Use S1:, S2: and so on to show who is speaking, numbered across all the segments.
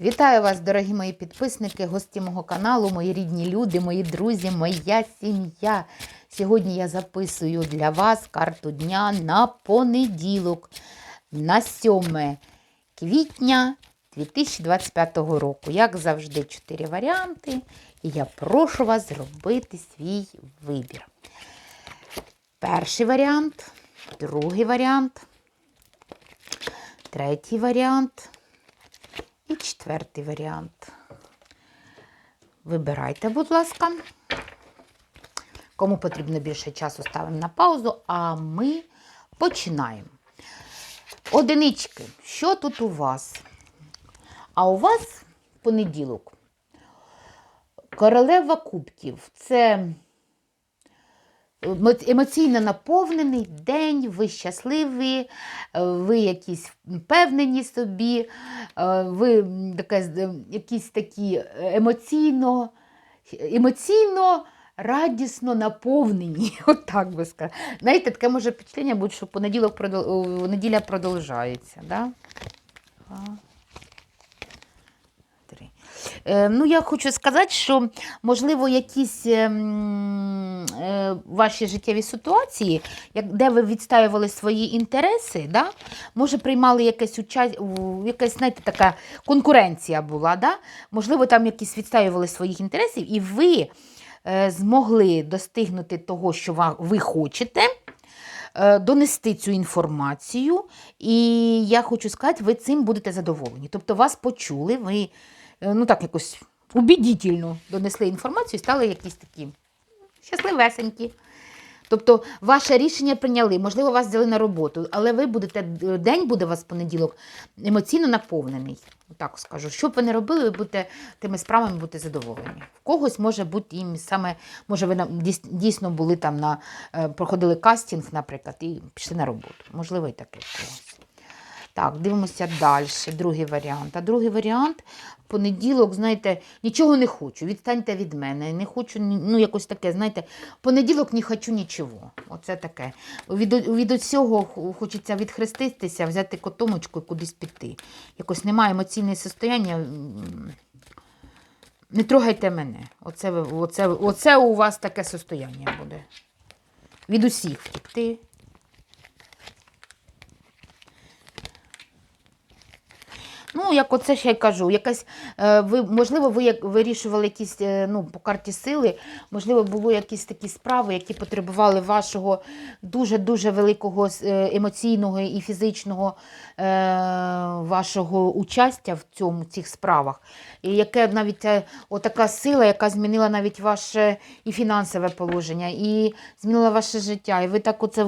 S1: Вітаю вас, дорогі мої підписники, гості мого каналу, мої рідні люди, мої друзі, моя сім'я. Сьогодні я записую для вас карту дня на понеділок, на 7 квітня 2025 року. Як завжди, чотири варіанти, і я прошу вас зробити свій вибір. Перший варіант, другий варіант, третій варіант. І четвертий варіант. Вибирайте, будь ласка. Кому потрібно більше часу, ставимо на паузу, а ми починаємо. Одинички. Що тут у вас? А у вас понеділок. Королева кубків. Це емоційно наповнений день, ви щасливі, е, ви якісь впевнені собі, е, ви таке, е, якісь такі емоційно, емоційно радісно наповнені. От так би сказати. Знаєте, таке може впечатлення бути, що понеділок продол- неділя продовжується. Да? Два, три. Е, ну, я хочу сказати, що, можливо, якісь е, е, ваші життєві ситуації, як, де ви відстоювали свої інтереси, да? може, приймали якесь участь, якась, знаєте, така конкуренція була, да? можливо, там якісь відстоювали своїх інтересів, і ви е, змогли достигнути того, що ви хочете. е, Донести цю інформацію, і я хочу сказати, ви цим будете задоволені. Тобто вас почули, ви е, ну так якось убедительно донесли інформацію стали якісь такі щасливесенькі. Тобто ваше рішення прийняли, можливо, вас взяли на роботу, але ви будете, день буде у вас понеділок емоційно наповнений. Так скажу. Що б ви не робили, ви будете тими справами будете задоволені. В когось може бути їм саме, може, ви дійсно були там на е, проходили кастинг, наприклад, і пішли на роботу. Можливо, і таке. Так, дивимося далі. Другий варіант. А другий варіант понеділок, знаєте, нічого не хочу. Відстаньте від мене. Не хочу, ну якось таке, знаєте, понеділок не хочу нічого. Оце таке. Від, від усього хочеться відхреститися, взяти котомочку і кудись піти. Якось немає емоційне состояння. Не трогайте мене. Оце, оце, оце у вас таке состояння буде. Від усіх втекти. Ну, як оце ще й кажу, якась, е, ви, можливо, ви як вирішували якісь е, ну, по карті сили, можливо, було якісь такі справи, які потребували вашого дуже-дуже великого е, емоційного і фізичного е, вашого участя в цьому, цих справах. І яке навіть отака сила, яка змінила навіть ваше і фінансове положення, і змінила ваше життя. І ви так оце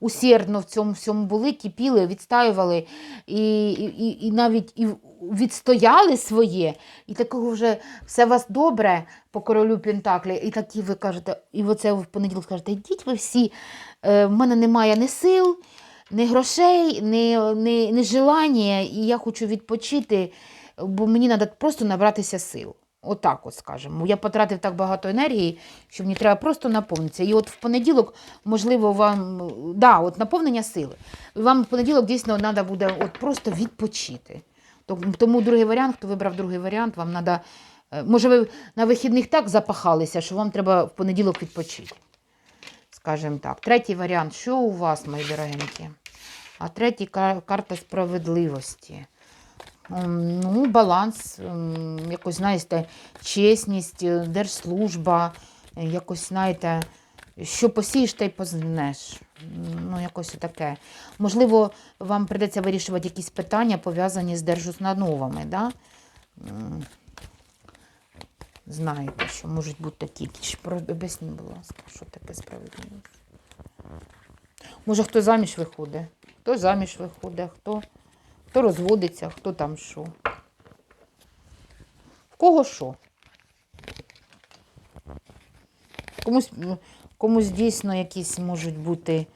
S1: усердно в цьому всьому були, кипіли, відстаювали, і, і, і навіть і відстояли своє, і такого вже все у вас добре по королю Пентаклі. І такі ви кажете, і оце в понеділок скажете, йдіть ви всі, е, в мене немає ні сил, ні грошей, ні, ні, ні желання, і я хочу відпочити, бо мені треба просто набратися сил. Отак, от скажемо. Я потратив так багато енергії, що мені треба просто наповнитися. І от в понеділок, можливо, вам да, от наповнення сили. Вам в понеділок дійсно треба буде от просто відпочити. Том- Тому другий варіант, хто вибрав другий варіант, вам треба. Може, ви на вихідних так запахалися, що вам треба в понеділок відпочити. Скажімо так. Третій варіант. Що у вас, мої дорогенькі? А третій карта справедливості. Ну, баланс, якось, знаєте, чесність, е, держслужба, е, якось, знаєте, що посієш, та й познеш. Ну, якось таке. Можливо, вам прийдеться вирішувати якісь питання, пов'язані з держустановами, да? Знаєте, що можуть бути такі. Про- Об'ясніть, будь ласка, що таке справедливість. Може, хто заміж виходить, хто заміж виходить, хто, хто розводиться, хто там що. В кого що? Комусь, комусь дійсно якісь можуть бути,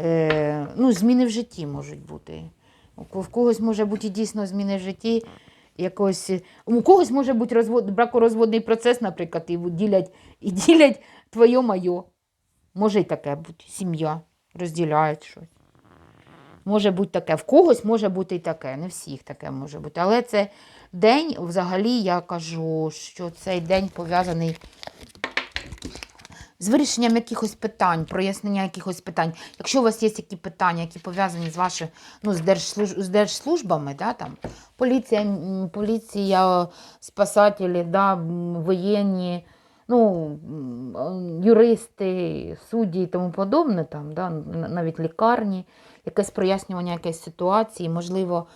S1: е, ну, зміни в житті можуть бути. В когось може бути дійсно зміни в житті. Якось, е, у когось може бути розвод, бракорозводний процес, наприклад, і ділять, і ділять твоє моє. Може і таке бути. Сім'я розділяють щось. може бути таке. В когось може бути і таке, не всіх таке може бути. Але це день, взагалі, я кажу, що цей день пов'язаний з вирішенням якихось питань, прояснення якихось питань. Якщо у вас є які питання, які пов'язані з вашими ну, з, держслуж... з держслужбами, да, там, поліція, поліція, спасателі, да, воєнні, ну, юристи, судді і тому подобне, там, да, навіть лікарні, якесь прояснювання якоїсь ситуації, можливо,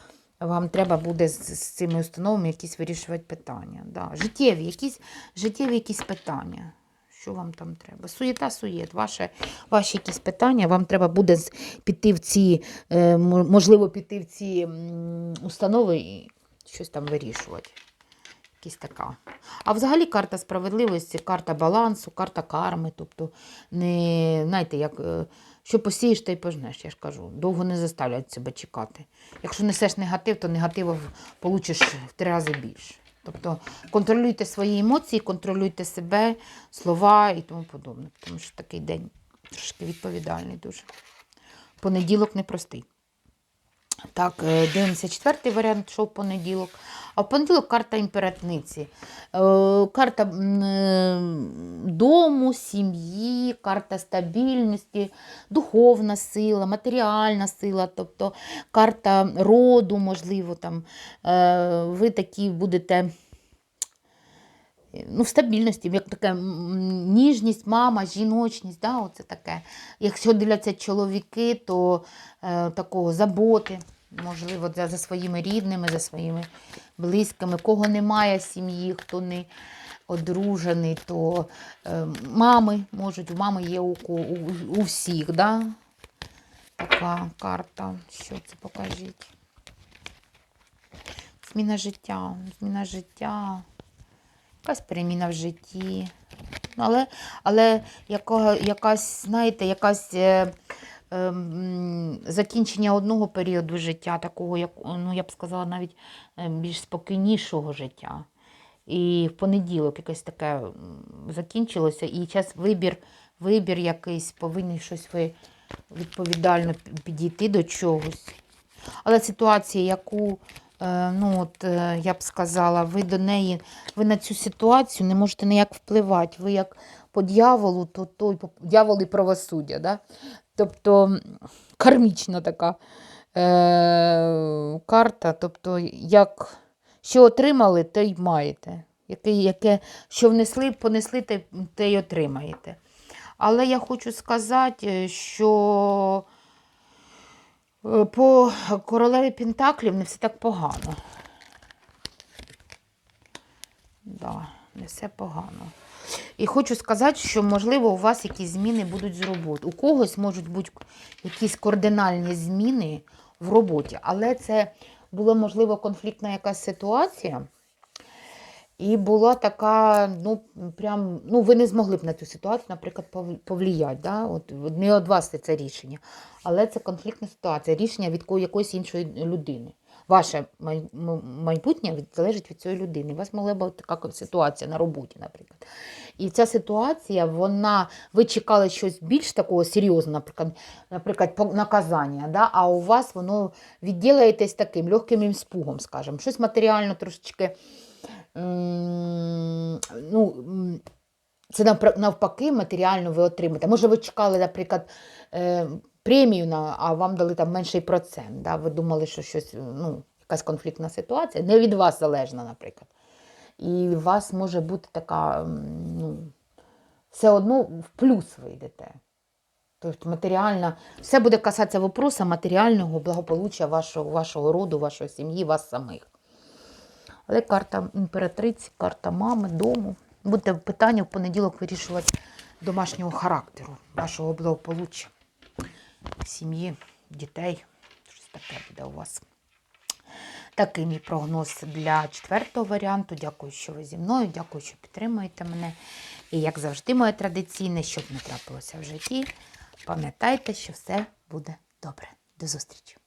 S1: вам треба буде з, з цими установами якісь вирішувати питання. Да. Життєві, якісь, життєві якісь питання. Що вам там треба? Суєта, суєт. Ваше, ваші якісь питання, вам треба буде піти в ці, е, можливо, піти в ці установи і щось там вирішувати. Якась така. А взагалі карта справедливості, карта балансу, карта карми. Тобто, не, знаєте, як, е, що посієш, та й пожнеш, я ж кажу. Довго не заставлять себе чекати. Якщо несеш негатив, то негативу получиш в три рази більше. Тобто контролюйте свої емоції, контролюйте себе, слова і тому подобне. Тому що такий день трошки відповідальний дуже. Понеділок непростий. Так, е, дивимося четвертий варіант, що в понеділок. А в понеділок карта імператниці. Е, Карта е, дому, сім'ї, карта стабільності, духовна сила, матеріальна сила, тобто карта роду, можливо, там ви такі будете ну, стабільності, як таке ніжність, мама, жіночність, да, оце таке. Якщо дивляться чоловіки, то е, такого заботи, можливо, за, за своїми рідними, за своїми близькими. Кого немає сім'ї, хто не одружений, то е, мами можуть, у мами є у, у, у всіх. Да? Така карта. Що це покажіть? Зміна життя, зміна життя якась переміна в житті. Ну, Але, але яка, якась, знаєте, якась е, е, закінчення одного періоду життя, такого, як, ну, я б сказала, навіть е, більш спокійнішого життя. І в понеділок якесь таке закінчилося, і час вибір, вибір якийсь, повинні щось ви відповідально підійти до чогось. Але ситуація, яку, ну от, е, я б сказала, ви до неї, ви на цю ситуацію не можете ніяк впливати. Ви як по дьяволу, то той дьявол і правосуддя. Да? Тобто кармічна така е, карта. Тобто, як що отримали, те й маєте. Яке, яке, що внесли, понесли, те, те й отримаєте. Але я хочу сказати, що Е, По королеві Пентаклів не все так погано. Да, не все погано. І хочу сказати, що, можливо, у вас якісь зміни будуть з роботи. У когось можуть бути якісь кардинальні зміни в роботі, але це була, можливо, конфліктна якась ситуація. І була така, ну, прям, ну, ви не змогли б на цю ситуацію, наприклад, пов- повлияти. Да? От, не від вас це, рішення. Але це конфліктна ситуація, рішення від якоїсь іншої людини. Ваше майбутнє залежить від цієї людини. У вас могла бути така ситуація на роботі, наприклад. І ця ситуація, вона, ви чекали щось більш такого серйозного, наприклад, наприклад, наказання, да? а у вас воно відділаєтесь таким легким іспугом, скажімо, щось матеріально трошечки. Ну, це навпаки матеріально ви отримаєте. Може, ви чекали, наприклад, е, премію, на, а вам дали там менший процент. Да? Ви думали, що щось, ну, якась конфліктна ситуація, не від вас залежна, наприклад. І у вас може бути така, ну, все одно в плюс ви йдете. Тобто матеріальна, все буде касатися вопроса матеріального благополуччя вашого, вашого роду, вашої сім'ї, вас самих. Але карта імператриці, карта мами, дому. Будете питання в понеділок вирішувати домашнього характеру, вашого благополуччя, сім'ї, дітей. Щось таке буде у вас. Такий мій прогноз для четвертого варіанту. Дякую, що ви зі мною. Дякую, що підтримуєте мене. І як завжди, моє традиційне, щоб не трапилося в житті, пам'ятайте, що все буде добре. До зустрічі!